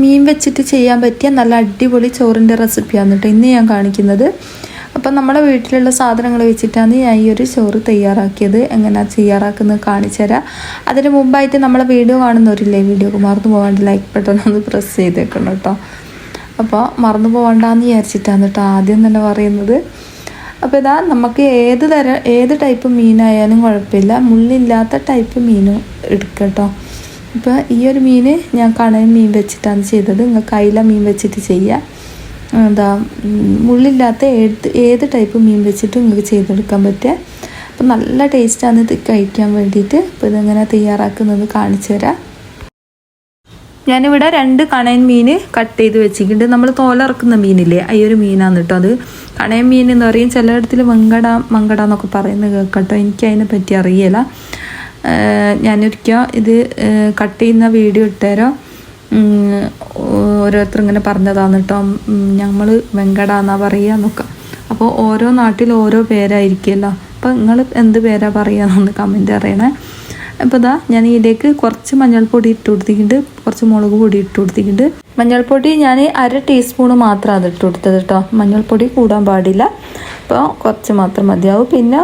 മീൻ വെച്ചിട്ട് ചെയ്യാൻ പറ്റിയ നല്ല അടിപൊളി ചോറിന്റെ റെസിപ്പിയാണ് കേട്ടോ ഇന്ന് ഞാൻ കാണിക്കുന്നത്. അപ്പം നമ്മുടെ വീട്ടിലുള്ള സാധനങ്ങൾ വെച്ചിട്ടാണ് ഞാൻ ഈ ഒരു ചോറ് തയ്യാറാക്കിയത്. എങ്ങനെയാണ് തയ്യാറാക്കുന്നത് കാണിച്ചു തരാം. അതിന് മുമ്പായിട്ട് നമ്മളെ വീഡിയോ കാണുന്നവരില്ലേ വീഡിയോ മറന്നു പോകാണ്ട് ലൈക്ക് ബട്ടൺ ഒന്ന് പ്രസ് ചെയ്തേക്കണം കേട്ടോ. അപ്പോൾ മറന്നു പോകണ്ടെന്ന് വിചാരിച്ചിട്ടാണ് കേട്ടോ ആദ്യം തന്നെ പറയുന്നത്. അപ്പോൾ ഇതാ നമുക്ക് ഏത് തരം ഏത് ടൈപ്പ് മീനായാലും കുഴപ്പമില്ല. മുള്ളില്ലാത്ത ടൈപ്പ് മീനും എടുക്കട്ടോ കേട്ടോ. ഇപ്പോൾ ഈ ഒരു മീൻ ഞാൻ കണയും മീൻ വെച്ചിട്ടാണ് ചെയ്തത്. നിങ്ങൾക്ക് അയില മീൻ വെച്ചിട്ട് ചെയ്യുക എന്താ മുള്ളില്ലാത്ത ഏത് ഏത് ടൈപ്പ് മീൻ വെച്ചിട്ടും നിങ്ങൾക്ക് ചെയ്തെടുക്കാൻ പറ്റുക. അപ്പോൾ നല്ല ടേസ്റ്റാണ് ഇത് കഴിക്കാൻ വേണ്ടിയിട്ട്. അപ്പോൾ ഇതെങ്ങനെ തയ്യാറാക്കുന്നത് കാണിച്ചു തരാം. ഞാനിവിടെ രണ്ട് കണയൻ മീൻ കട്ട് ചെയ്ത് വെച്ചിട്ടുണ്ട്. നമ്മൾ തോലിറക്കുന്ന മീനില്ലേ? ഈ ഒരു മീനാണ് കേട്ടോ അത്. കണയൻ മീൻ എന്ന് പറയും. ചിലയിടത്തിൽ മങ്കട മങ്കട എന്നൊക്കെ പറയുന്നത് കേൾക്കട്ടോ എനിക്ക് അതിനെ പറ്റി അറിയില്ല ഞാനൊരിക്കൽ ഇത് കട്ട് ചെയ്യുന്ന വീഡിയോ ഇട്ടേരോ. ഓരോരുത്തർ ഇങ്ങനെ പറഞ്ഞതാണ് കേട്ടോ ഞങ്ങൾ വെങ്കട എന്നാ പറയുക എന്നൊക്കെ. അപ്പോൾ ഓരോ നാട്ടിൽ ഓരോ പേരായിരിക്കുമല്ലോ അപ്പോൾ നിങ്ങൾ എന്ത് പേരാ പറയുകയെന്നൊന്ന് കമന്റ് അറിയണേ. അപ്പോൾ ഇതാ ഞാൻ ഇതിലേക്ക് കുറച്ച് മഞ്ഞൾപ്പൊടി ഇട്ട് കൊടുത്തിട്ടുണ്ട്. കുറച്ച് മുളക് പൊടി ഇട്ട് കൊടുത്തിട്ടുണ്ട്. മഞ്ഞൾപ്പൊടി ഞാൻ അര ടീസ്പൂണ് മാത്രമാണ് അത് ഇട്ട് കൊടുത്തത് കേട്ടോ മഞ്ഞൾപ്പൊടി കൂടാൻ പാടില്ല. അപ്പോൾ കുറച്ച് മാത്രം മതിയാവും. പിന്നെ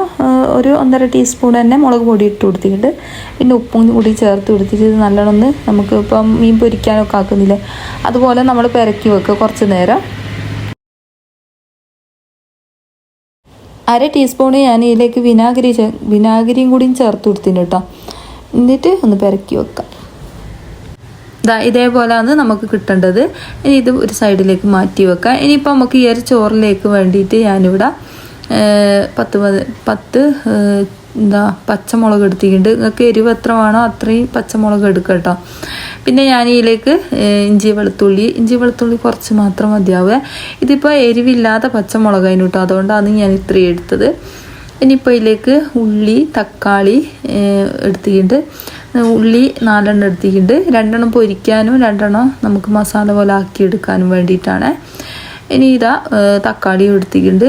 ഒരു ഒന്നര ടീസ്പൂൺ തന്നെ മുളക് പൊടി ഇട്ട് കൊടുത്തിട്ട് പിന്നെ ഉപ്പും കൂടി ചേർത്ത് കൊടുത്തിട്ട് ഇത് നല്ലോണം ഒന്ന് നമുക്ക് ഇപ്പം മീൻ പൊരിക്കാനൊക്കെ ആക്കുന്നില്ലേ? അതുപോലെ നമ്മൾ പെരക്കി വെക്കുക കുറച്ച് നേരം. അര ടീസ്പൂൺ ഞാൻ ഇതിലേക്ക് വിനാഗിരി വിനാഗിരിയും കൂടിയും ചേർത്ത് കൊടുത്തിന് കേട്ടോ. എന്നിട്ട് ഒന്ന് പെരക്കി വെക്കാം. ദാ ഇതേപോലെയാണ് നമുക്ക് കിട്ടേണ്ടത്. ഇനി ഇത് ഒരു സൈഡിലേക്ക് മാറ്റി വെക്കാം. ഇനിയിപ്പോൾ നമുക്ക് ഈ ഒരു ചോറിലേക്ക് വേണ്ടിയിട്ട് ഞാനിവിടെ പത്ത് പത്- പത്ത് എന്താ പച്ചമുളക് എടുത്തിട്ടുണ്ട്. നിങ്ങൾക്ക് എരിവ് എത്ര വേണോ അത്രയും പച്ചമുളക് എടുക്കുക പിന്നെ ഞാൻ ഇതിലേക്ക് ഇഞ്ചി വെളുത്തുള്ളി. ഇഞ്ചി വെളുത്തുള്ളി കുറച്ച് മാത്രം മതിയാവുക ഇതിപ്പോൾ എരിവില്ലാത്ത പച്ചമുളക് അതിന് കേട്ടോ. അതുകൊണ്ടാണ് ഞാൻ ഇത്രയും എടുത്തത്. ഇനിയിപ്പോൾ ഇതിലേക്ക് ഉള്ളി തക്കാളി എടുത്തിട്ടുണ്ട്. ഉള്ളി നാലെണ്ണം എടുത്തിട്ടുണ്ട്. രണ്ടെണ്ണം പൊരിക്കാനും രണ്ടെണ്ണം നമുക്ക് മസാല പോലെ ആക്കി എടുക്കാനും വേണ്ടിയിട്ടാണ്. ഇനി ഇതാ തക്കാളി എടുത്തിട്ടുണ്ട്.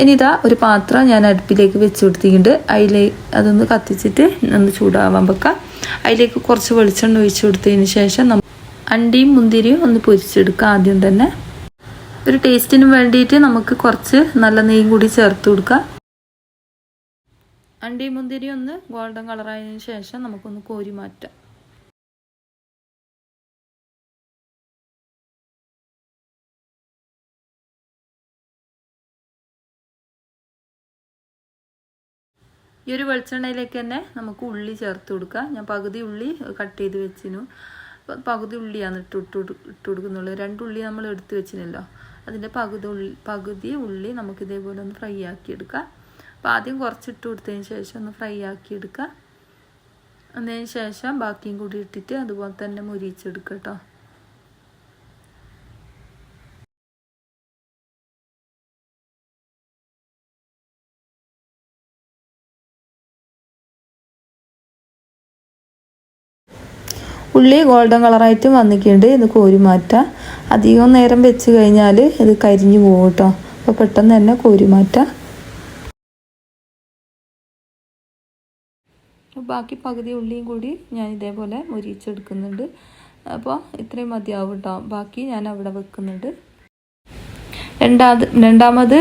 ഇനി ഇതാ ഒരു പാത്രം ഞാൻ അടുപ്പിലേക്ക് വെച്ച് കൊടുത്തിട്ടുണ്ട്. അതിലേ അതൊന്ന് കത്തിച്ചിട്ട് ഒന്ന് ചൂടാവാൻ വെക്കാം. അതിലേക്ക് കുറച്ച് വെളിച്ചെണ്ണ ഒഴിച്ച് കൊടുത്തതിന് ശേഷം നമ്മൾ അണ്ടിയും മുന്തിരിയും ഒന്ന് പൊരിച്ചെടുക്കുക ആദ്യം തന്നെ. ഒരു ടേസ്റ്റിന് വേണ്ടിയിട്ട് നമുക്ക് കുറച്ച് നല്ല നെയ്യും കൂടി ചേർത്ത് കൊടുക്കാം. അണ്ടി മുന്തിരി ഒന്ന് ഗോൾഡൻ കളറായതിനു ശേഷം നമുക്കൊന്ന് കോരി മാറ്റാം. ഈ ഒരു വെളിച്ചെണ്ണയിലേക്ക് തന്നെ നമുക്ക് ഉള്ളി ചേർത്ത് കൊടുക്കാം ഞാൻ പകുതി ഉള്ളി കട്ട് ചെയ്ത് വെച്ചിനു. പകുതി ഉള്ളിയാണ് ഇട്ട് ഇട്ട് കൊടുക്കുന്നുള്ളൂ. രണ്ട് ഉള്ളി നമ്മൾ എടുത്ത് വെച്ചിനല്ലോ. അതിന്റെ പകുതി ഉള്ളി പകുതി ഉള്ളി നമുക്ക് ഇതേപോലെ ഒന്ന് ഫ്രൈ ആക്കി എടുക്കാം. അപ്പോൾ ആദ്യം കുറച്ചിട്ട് കൊടുത്തതിന് ശേഷം ഒന്ന് ഫ്രൈ ആക്കി എടുക്കുക അതിന് ശേഷം ബാക്കിയും കൂടി ഇട്ടിട്ട് അതുപോലെ തന്നെ മുരിച്ചെടുക്കുക കേട്ടോ. ഉള്ളി ഗോൾഡൻ കളറായിട്ട് വന്നിട്ടുണ്ട്. ഇത് കോരി മാറ്റാം. അധികം നേരം വെച്ച് കഴിഞ്ഞാൽ ഇത് കരിഞ്ഞു പോകും കേട്ടോ. അപ്പോൾ പെട്ടെന്ന് തന്നെ കോരി മാറ്റാം. ബാക്കി പകുതി ഉള്ളിയും കൂടി ഞാൻ ഇതേപോലെ മുരിച്ചെടുക്കുന്നുണ്ട് അപ്പോൾ ഇത്രയും മതിയാവും കേട്ടോ ബാക്കി ഞാൻ അവിടെ വെക്കുന്നുണ്ട്. രണ്ടാമത് രണ്ടാമത്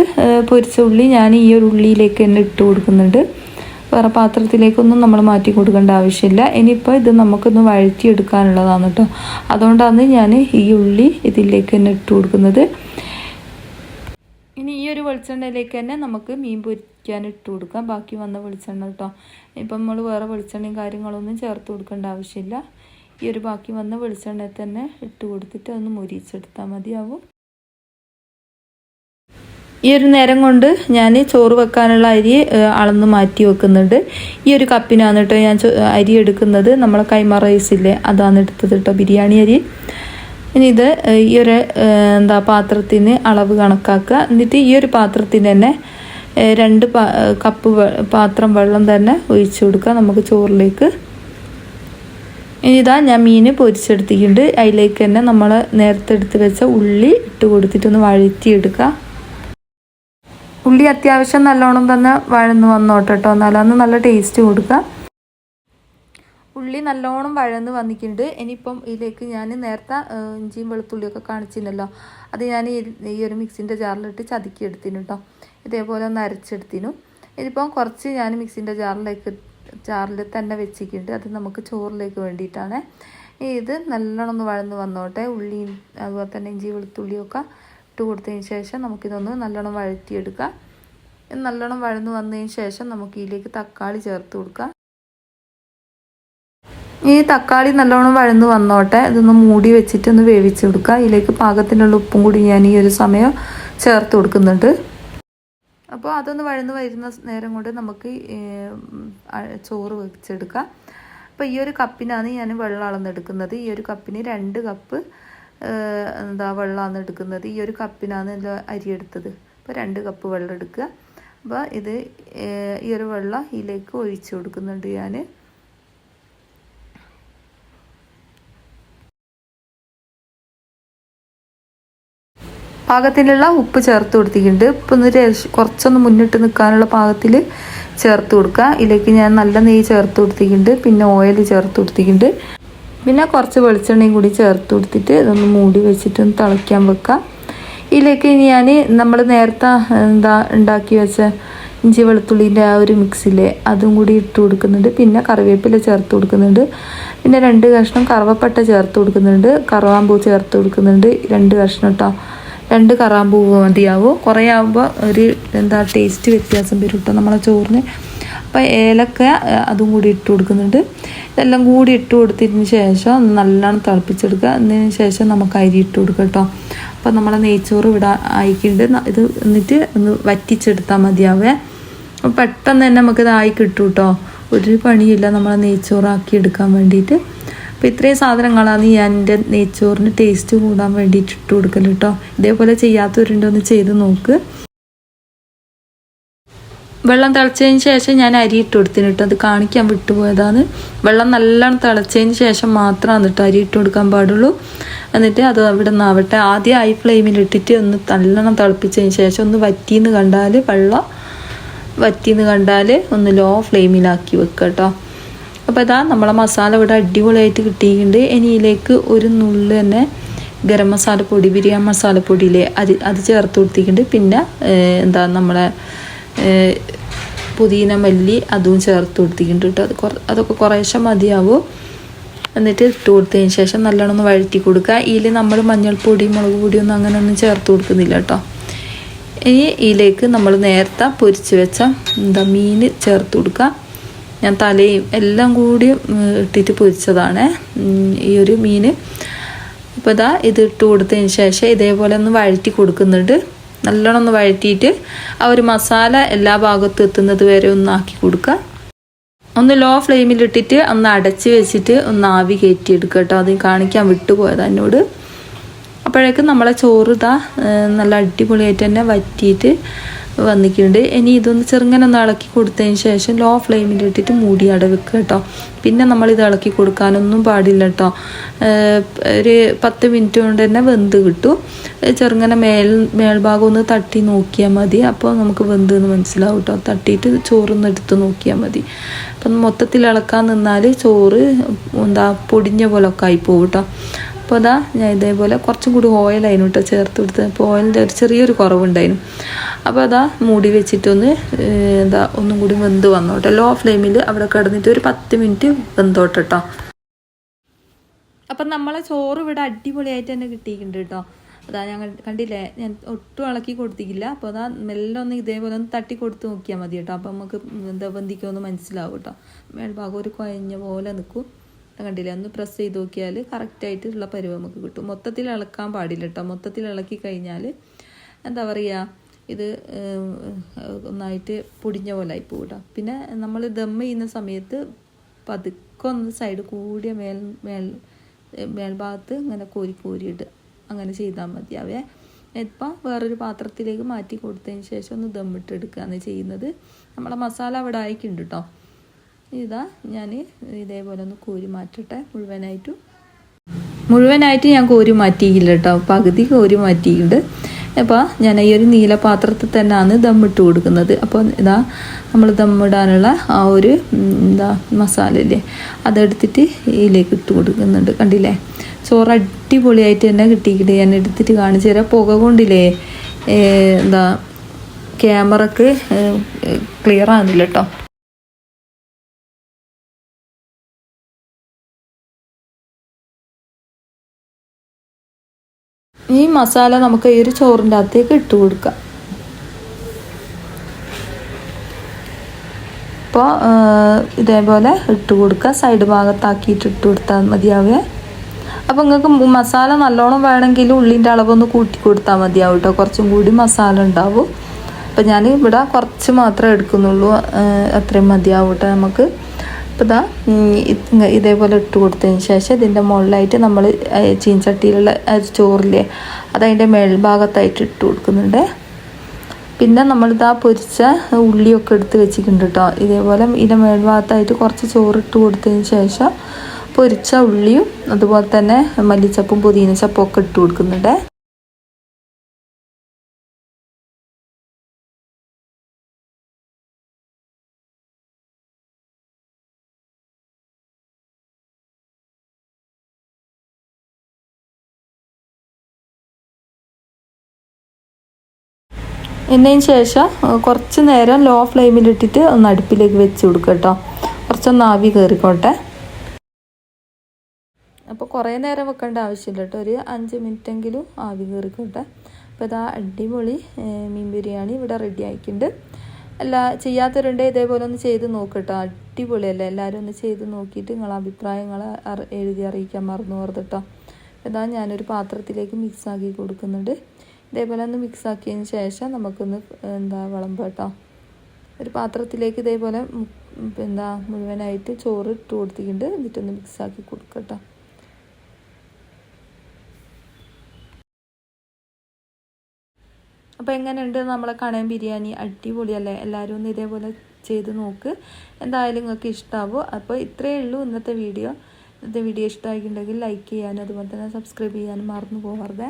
പൊരിച്ച ഉള്ളി ഞാൻ ഈ ഒരു ഉള്ളിയിലേക്ക് തന്നെ ഇട്ട് കൊടുക്കുന്നുണ്ട്. വേറെ പാത്രത്തിലേക്കൊന്നും നമ്മൾ മാറ്റി കൊടുക്കേണ്ട ആവശ്യമില്ല. ഇനിയിപ്പോൾ ഇത് നമുക്കൊന്ന് വഴറ്റിയെടുക്കാനുള്ളതാണ് കേട്ടോ അതുകൊണ്ടാണ് ഞാൻ ഈ ഉള്ളി ഇതിലേക്ക് തന്നെ ഇട്ട് കൊടുക്കുന്നത്. ഇനി ഈ ഒരു വെളിച്ചെണ്ണയിലേക്ക് തന്നെ നമുക്ക് മീൻ പൊരിക്കാൻ ഇട്ട് കൊടുക്കാം. ബാക്കി വന്ന വെളിച്ചെണ്ണ കേട്ടോ ഇപ്പം നമ്മൾ വേറെ വെളിച്ചെണ്ണയും കാര്യങ്ങളൊന്നും ചേർത്ത് കൊടുക്കേണ്ട ആവശ്യമില്ല. ഈ ഒരു ബാക്കി വന്ന വെളിച്ചെണ്ണയിൽ തന്നെ ഇട്ട് കൊടുത്തിട്ട് ഒന്ന് മുരിച്ചെടുത്താൽ മതിയാവും. ഈ ഒരു നേരം കൊണ്ട് ഞാൻ ചോറ് വെക്കാനുള്ള അരി അളന്ന് മാറ്റി വെക്കുന്നുണ്ട്. ഈ ഒരു കപ്പിനാണ് കേട്ടോ ഞാൻ അരി എടുക്കുന്നത്. നമ്മളെ കൈമ റൈസ് ഇല്ലേ അതാണ് എടുത്തത് കേട്ടോ ബിരിയാണി അരി. ഇനി ഇത് ഈ ഒരു എന്താ പാത്രത്തിന് അളവ് കണക്കാക്കുക. എന്നിട്ട് ഈ ഒരു പാത്രത്തിന് തന്നെ രണ്ട് കപ്പ് പാത്രം വെള്ളം തന്നെ ഒഴിച്ചു കൊടുക്കുക. നമുക്ക് ചോറിലേക്ക്. ഇനി ഇതാ ഞാൻ മീൻ പൊരിച്ചെടുത്തിട്ടുണ്ട്. അതിലേക്ക് തന്നെ നമ്മൾ നേരത്തെ എടുത്ത് വെച്ച ഉള്ളി ഇട്ട് കൊടുത്തിട്ടൊന്ന് വഴറ്റിയെടുക്കുക. ഉള്ളി അത്യാവശ്യം നല്ലോണം തന്നെ വഴന്ന് വന്നോട്ടോ കേട്ടോ നല്ല ടേസ്റ്റ് കൊടുക്കുക. ഉള്ളി നല്ലോണം വഴന്ന് വന്നിട്ടുണ്ട്. ഇനിയിപ്പം ഇതിലേക്ക് ഞാൻ നേരത്തെ ഇഞ്ചിയും വെളുത്തുള്ളിയൊക്കെ കാണിച്ചിരുന്നല്ലോ. അത് ഞാൻ ഈ ഈ ഒരു മിക്സിന്റെ ജാറിലിട്ട് ചതുക്കി എടുത്തിനു കേട്ടോ ഇതേപോലെ ഒന്ന് അരച്ചെടുത്തിനു. ഇതിപ്പം കുറച്ച് ഞാൻ മിക്സിന്റെ ജാറിലേക്ക് ജാറിൽ തന്നെ വെച്ചിട്ടുണ്ട്. അത് നമുക്ക് ചോറിലേക്ക് വേണ്ടിയിട്ടാണ്. ഇത് നല്ലോണം ഒന്ന് വഴന്ന് വന്നോട്ടെ. ഉള്ളിയും അതുപോലെ തന്നെ ഇഞ്ചി വെളുത്തുള്ളിയൊക്കെ ഇട്ട് കൊടുത്തതിന് ശേഷം നമുക്കിതൊന്ന് നല്ലോണം വഴറ്റിയെടുക്കാം. നല്ലോണം വഴന്ന് വന്നതിന് ശേഷം നമുക്ക് ഇതിലേക്ക് തക്കാളി ചേർത്ത് കൊടുക്കാം. ഈ തക്കാളി നല്ലോണം വഴന്ന് വന്നോട്ടെ. ഇതൊന്ന് മൂടി വെച്ചിട്ട് ഒന്ന് വേവിച്ചെടുക്കുക ഇതിലേക്ക് പാകത്തിനുള്ള ഉപ്പും കൂടി ഞാൻ ഈ ഒരു സമയം ചേർത്ത് കൊടുക്കുന്നുണ്ട്. അപ്പോൾ അതൊന്ന് വഴന്ന് വരുന്ന നേരം കൊണ്ട് നമുക്ക് ചോറ് വെച്ചെടുക്കാം. അപ്പോൾ ഈ ഒരു കപ്പിനാണ് ഞാൻ വെള്ളം അളന്നെടുക്കുന്നത്. ഈ ഒരു കപ്പിന് രണ്ട് കപ്പ് എന്താ വെള്ളമാണ് എടുക്കുന്നത് ഈ ഒരു കപ്പിനാണ് ഇതിൽ അരി എടുത്തത്. അപ്പോൾ രണ്ട് കപ്പ് വെള്ളം എടുക്കുക. അപ്പോൾ ഇത് ഈ ഒരു വെള്ളം ഇതിലേക്ക് ഒഴിച്ചു കൊടുക്കുന്നുണ്ട് ഞാൻ പാകത്തിലുള്ള ഉപ്പ് ചേർത്ത് കൊടുത്തിട്ടുണ്ട്. ഇപ്പം ഒന്ന് കുറച്ചൊന്ന് മുന്നിട്ട് നിൽക്കാനുള്ള പാകത്തിൽ ചേർത്ത് കൊടുക്കുക. ഇതിലേക്ക് ഞാൻ നല്ല നെയ്യ് ചേർത്ത് കൊടുത്തിട്ടുണ്ട്. പിന്നെ ഓയിൽ ചേർത്ത് കൊടുത്തിട്ടുണ്ട്. പിന്നെ കുറച്ച് വെളിച്ചെണ്ണയും കൂടി ചേർത്ത് കൊടുത്തിട്ട് ഇതൊന്ന് മൂടി വെച്ചിട്ട് ഒന്ന് തിളയ്ക്കാൻ വെക്കുക. ഇതിലേക്ക് ഞാൻ നമ്മൾ നേരത്തെ എന്താ ഉണ്ടാക്കി വെച്ച ഇഞ്ചി വെളുത്തുള്ളിന്റെ ആ ഒരു മിക്സിലെ അതും കൂടി ഇട്ട് കൊടുക്കുന്നുണ്ട്. പിന്നെ കറിവേപ്പില ചേർത്ത് കൊടുക്കുന്നുണ്ട്. പിന്നെ രണ്ട് കഷ്ണം കറവപ്പട്ട ചേർത്ത് കൊടുക്കുന്നുണ്ട്. കറുവാമ്പൂ ചേർത്ത് കൊടുക്കുന്നുണ്ട്. രണ്ട് കഷ്ണം കേട്ടോ രണ്ട് കറാമ്പൂ മതിയാവും? കുറേ ആകുമ്പോൾ ഒരു എന്താ ടേസ്റ്റ് വ്യത്യാസം വരും കേട്ടോ നമ്മളെ ചോറിന്. അപ്പോൾ ഏലക്ക അതും കൂടി ഇട്ട് കൊടുക്കുന്നുണ്ട്. ഇതെല്ലാം കൂടി ഇട്ട് കൊടുത്തതിന് ശേഷം നല്ലോണം തിളപ്പിച്ചെടുക്കുക. അതിന് ശേഷം നമുക്ക് അരി ഇട്ട് കൊടുക്കുക കേട്ടോ അപ്പോൾ നമ്മളെ നെയ്ച്ചോറ് ഇവിടെ ആയിക്കുണ്ട്. ഇത് എന്നിട്ട് ഒന്ന് വറ്റിച്ചെടുത്താൽ മതിയാവേ. അപ്പോൾ പെട്ടെന്ന് തന്നെ നമുക്കിത് ആയി കിട്ടും കേട്ടോ ഒരു പണിയില്ല നമ്മളെ നെയ്ച്ചോറാക്കി എടുക്കാൻ വേണ്ടിയിട്ട്. അപ്പോൾ ഇത്രയും സാധനങ്ങളാണ് ഞാൻ എന്റെ നെയ്ച്ചോറിന് ടേസ്റ്റ് കൂടാൻ വേണ്ടിയിട്ട് ഇട്ട് കൊടുക്കൽ കേട്ടോ ഇതേപോലെ ചെയ്യാത്തവരുണ്ടോ ഒന്ന് ചെയ്ത് നോക്ക്. വെള്ളം തിളച്ചതിന് ശേഷം ഞാൻ അരി ഇട്ട് കൊടുത്തിന് കേട്ടോ അത് കാണിക്കാൻ വിട്ടുപോയതാണ്. വെള്ളം നല്ലോണം തിളച്ചതിന് ശേഷം മാത്രമാണ് കേട്ടോ അരി ഇട്ട് കൊടുക്കാൻ പാടുള്ളൂ. എന്നിട്ട് അത് അവിടെ നിന്നാവട്ടെ. ആദ്യം ഹൈ ഫ്ലെയിമിൽ ഇട്ടിട്ട് ഒന്ന് നല്ലോണം തിളപ്പിച്ചതിന് ശേഷം ഒന്ന് വറ്റിയെന്ന് കണ്ടാൽ വെള്ളം വറ്റിയെന്ന് കണ്ടാൽ ഒന്ന് ലോ ഫ്ലെയിമിലാക്കി വെക്കുക കേട്ടോ അപ്പോൾ ഇതാ നമ്മളെ മസാല ഇവിടെ അടിപൊളിയായിട്ട് കിട്ടിയിട്ടുണ്ട്. ഇനിയിലേക്ക് ഒരു നുള്ളു തന്നെ ഗരം മസാലപ്പൊടി ബിരിയാണി മസാലപ്പൊടിയിലെ അത് അത് ചേർത്ത് കൊടുത്തിട്ടുണ്ട്. പിന്നെ എന്താ നമ്മളെ പുതിന മല്ലി അതും ചേർത്ത് കൊടുത്തിട്ടുണ്ട് കേട്ടോ. അത് കുറ അതൊക്കെ കുറേശ്ശെ മതിയാവും. എന്നിട്ട് ഇട്ട് കൊടുത്തതിന് ശേഷം നല്ലോണം ഒന്ന് വഴറ്റി കൊടുക്കുക. ഇതിൽ നമ്മൾ മഞ്ഞൾപ്പൊടി മുളക് പൊടിയൊന്നും അങ്ങനെ ഒന്നും ചേർത്ത് കൊടുക്കുന്നില്ല കേട്ടോ. ഇനി ഇതിലേക്ക് നമ്മൾ നേരത്തെ പൊരിച്ച് വെച്ച എന്താ മീൻ ചേർത്ത് കൊടുക്കുക. ഞാൻ തലയും എല്ലാം കൂടി ഇട്ടിട്ട് പൊരിച്ചതാണ്. ഈ ഒരു മീൻ. അപ്പോൾ ഇതാ ഇത് ഇട്ട് കൊടുത്തതിന് ശേഷം ഇതേപോലെ ഒന്ന് വഴറ്റി കൊടുക്കുന്നുണ്ട്. നല്ലോണം ഒന്ന് വഴറ്റിയിട്ട് ആ ഒരു മസാല എല്ലാ ഭാഗത്തും എത്തുന്നത് വരെ ഒന്ന് ആക്കി കൊടുക്കുക. ഒന്ന് ലോ ഫ്ലെയിമിലിട്ടിട്ട് ഒന്ന് അടച്ച് വെച്ചിട്ട് ഒന്ന് ആവി കയറ്റിയെടുക്കുക കേട്ടോ. അത് കാണിക്കാൻ വിട്ടുപോയത് എന്നോട്. അപ്പോഴേക്കും നമ്മളെ ചോറ് ഇതാ നല്ല അടിപൊളിയായിട്ട് തന്നെ വറ്റിയിട്ട് വന്നിട്ടുണ്ട്. ഇനി ഇതൊന്ന് ചെറുങ്ങനെ ഒന്ന് ഇളക്കി കൊടുത്തതിന് ശേഷം ലോ ഫ്ലെയിമിൽ ഇട്ടിട്ട് മൂടി അട വെക്കുക കേട്ടോ പിന്നെ നമ്മൾ ഇത് ഇളക്കി കൊടുക്കാനൊന്നും പാടില്ല കേട്ടോ ഒരു പത്ത് മിനിറ്റ് കൊണ്ട് തന്നെ വെന്ത് കിട്ടും. ചെറുങ്ങനെ മേൽ മേൽഭാഗം ഒന്ന് തട്ടി നോക്കിയാൽ മതി. അപ്പോൾ നമുക്ക് വെന്ത് എന്ന് മനസ്സിലാവും കേട്ടോ തട്ടിയിട്ട് ചോറൊന്ന് എടുത്ത് നോക്കിയാൽ മതി. അപ്പം മൊത്തത്തിൽ ഇളക്കാൻ നിന്നാൽ ചോറ് എന്താ പൊടിഞ്ഞ പോലൊക്കെ ആയിപ്പോവും കേട്ടോ അപ്പോൾ അതാ ഞാൻ ഇതേപോലെ കുറച്ചും കൂടി ഓയിലായിരുന്നു കേട്ടോ ചേർത്ത് കൊടുത്തത് അപ്പോൾ ഓയിലിന്റെ ഒരു ചെറിയൊരു കുറവുണ്ടായിരുന്നു അപ്പോൾ അതാ മൂടി വെച്ചിട്ടൊന്ന് എന്താ ഒന്നും കൂടി വെന്ത് വന്നോട്ടെ. ലോ ഫ്ലെയിമിൽ അവിടെ കിടന്നിട്ട് ഒരു പത്ത് മിനിറ്റ് വെന്തോട്ടെ കേട്ടോ അപ്പം നമ്മളെ ചോറ് ഇവിടെ അടിപൊളിയായിട്ട് തന്നെ കിട്ടിയിട്ടുണ്ട് കേട്ടോ. അതാ ഞങ്ങൾ കണ്ടില്ലേ ഞാൻ ഒട്ടും ഇളക്കി കൊടുത്തിട്ടില്ല. അപ്പോൾ അതാ മെല്ലെ ഒന്ന് ഇതേപോലെ ഒന്ന് തട്ടി കൊടുത്ത് നോക്കിയാൽ മതി കേട്ടോ. അപ്പം നമുക്ക് എന്താ ബന്ധിക്കുമെന്ന് മനസ്സിലാവും കേട്ടോ. മേൽഭാഗം ഒരു കുഴഞ്ഞ പോലെ നിൽക്കും. കണ്ടില്ലേ. ഒന്ന് പ്രസ് ചെയ്ത് നോക്കിയാൽ കറക്റ്റായിട്ടുള്ള പരുവം നമുക്ക് കിട്ടും. മൊത്തത്തിൽ ഇളക്കാൻ പാടില്ല കേട്ടോ മൊത്തത്തിൽ ഇളക്കി കഴിഞ്ഞാൽ എന്താ പറയുക ഇത് ഒന്നായിട്ട് പൊടിഞ്ഞ പോലെ ആയി പോകും കേട്ടോ പിന്നെ നമ്മൾ ദം ചെയ്യുന്ന സമയത്ത് പതുക്കെ ഒന്ന് സൈഡ് കൂടിയ മേൽ മേൽ മേൽഭാഗത്ത് ഇങ്ങനെ കോരി കോരിയിട്ട് അങ്ങനെ ചെയ്താൽ മതിയാവേ ഇപ്പം വേറൊരു പാത്രത്തിലേക്ക് മാറ്റി കൊടുത്തതിന് ശേഷം ഒന്ന് ദമ്മിട്ടെടുക്കുകയാണ് ചെയ്യുന്നത്. നമ്മളെ മസാല അവിടെ ആയിക്കുണ്ട് കേട്ടോ ഇതാ ഞാൻ ഇതേപോലെ ഒന്ന് കോരി മാറ്റട്ടെ മുഴുവനായിട്ടും. മുഴുവനായിട്ട് ഞാൻ കോരി മാറ്റിയില്ല കേട്ടോ പകുതി കോരി മാറ്റിയിട്ടുണ്ട്. അപ്പോൾ ഞാൻ ഈ ഒരു നീല പാത്രത്തിൽ തന്നെയാണ് ദമ്മിട്ട് കൊടുക്കുന്നത്. അപ്പോൾ ഇതാ നമ്മൾ ദമ്മിടാനുള്ള ആ ഒരു എന്താ മസാല ഇല്ലേ അതെടുത്തിട്ട് ഇതിലേക്ക് ഇട്ട് കൊടുക്കുന്നുണ്ട്. കണ്ടില്ലേ? ചോറ് അടിപൊളിയായിട്ട് തന്നെ കിട്ടിയിട്ട് ഞാൻ എടുത്തിട്ട് കാണിച്ചു തരാം. പുക കൊണ്ടില്ലേ എന്താ ക്യാമറക്ക് ക്ലിയർ ആകുന്നില്ല കേട്ടോ ഈ മസാല നമുക്ക് ഈ ഒരു ചോറിന്റെ അകത്തേക്ക് ഇട്ട് കൊടുക്കാം. അപ്പോൾ ഇതേപോലെ ഇട്ട് കൊടുക്കുക. സൈഡ് ഭാഗത്താക്കിയിട്ട് ഇട്ട് കൊടുത്താൽ മതിയാവേ. അപ്പോൾ നിങ്ങൾക്ക് മസാല നല്ലോണം വേണമെങ്കിൽ ഉള്ളിന്റെ അളവൊന്ന് കൂട്ടി കൊടുത്താൽ മതിയാവും കേട്ടോ. കുറച്ചും കൂടി മസാല ഉണ്ടാവും. അപ്പോൾ ഞാൻ ഇവിടെ കുറച്ച് മാത്രമേ എടുക്കുന്നുള്ളൂ. അത്രയും മതിയാവും കേട്ടോ നമുക്ക്. അപ്പോൾ ഇതാ ഇതേപോലെ ഇട്ട് കൊടുത്തതിന് ശേഷം ഇതിന്റെ മുകളിലായിട്ട് നമ്മൾ ചീൻചട്ടിയിലുള്ള ചോറില്ലേ അതതിന്റെ മേൽഭാഗത്തായിട്ട് ഇട്ട് കൊടുക്കുന്നുണ്ട്. പിന്നെ നമ്മളിതാ പൊരിച്ച ഉള്ളിയൊക്കെ എടുത്ത് വെച്ചിട്ടുണ്ട് കേട്ടോ ഇതേപോലെ ഇതിന്റെ മേൽഭാഗത്തായിട്ട് കുറച്ച് ചോറ് ഇട്ട് കൊടുത്തതിന് ശേഷം പൊരിച്ച ഉള്ളിയും അതുപോലെ തന്നെ മല്ലിച്ചപ്പും പുതിനച്ചപ്പും ഒക്കെ ഇട്ട് കൊടുക്കുന്നുണ്ട്. എന്നതിന് ശേഷം കുറച്ച് നേരം ലോ ഫ്ലെയിമിലിട്ടിട്ട് ഒന്ന് അടുപ്പിലേക്ക് വെച്ച് കൊടുക്കുക കേട്ടോ കുറച്ചൊന്ന് ആവി കയറിക്കോട്ടെ അപ്പോൾ കുറേ നേരം വെക്കേണ്ട ആവശ്യമില്ല കേട്ടോ ഒരു അഞ്ച് മിനിറ്റെങ്കിലും ആവി കയറിക്കോട്ടെ അപ്പോൾ ഇതാ അടിപൊളി മീൻ ബിരിയാണി ഇവിടെ റെഡി ആയിട്ടുണ്ട്. അല്ല ചെയ്യാത്തവരുണ്ട് ഇതേപോലെ ഒന്ന് ചെയ്ത് നോക്കട്ടോ അടിപൊളിയല്ലേ? എല്ലാവരും ഒന്ന് ചെയ്ത് നോക്കിയിട്ട് നിങ്ങളെ അഭിപ്രായങ്ങൾ എഴുതി അറിയിക്കാൻ മറന്നു പോകരുത് കേട്ടോ ഇതാ ഞാനൊരു പാത്രത്തിലേക്ക് മിക്സ് ആക്കി കൊടുക്കുന്നുണ്ട്. ഇതേപോലെ ഒന്ന് മിക്സ് ആക്കിയതിന് ശേഷം നമുക്കൊന്ന് എന്താ വിളമ്പ് കേട്ടോ ഒരു പാത്രത്തിലേക്ക് ഇതേപോലെ എന്താ മുഴുവനായിട്ട് ചോറ് ഇട്ട് കൊടുത്തിട്ടുണ്ട്. എന്നിട്ടൊന്ന് മിക്സ് ആക്കി കൊടുക്കുക കേട്ടോ അപ്പോൾ എങ്ങനെയുണ്ട് നമ്മളെ കണയൻ ബിരിയാണി? അടിപൊളിയല്ലേ എല്ലാവരും ഒന്ന് ഇതേപോലെ ചെയ്ത് നോക്ക്. എന്തായാലും നിങ്ങൾക്ക് ഇഷ്ടമാവും അപ്പോൾ ഇത്രയേ ഉള്ളൂ ഇന്നത്തെ വീഡിയോ. ഇന്നത്തെ വീഡിയോ ഇഷ്ടമായിട്ടുണ്ടെങ്കിൽ ലൈക്ക് ചെയ്യാനും അതുപോലെ തന്നെ സബ്സ്ക്രൈബ് ചെയ്യാനും മറന്നു പോകരുതേ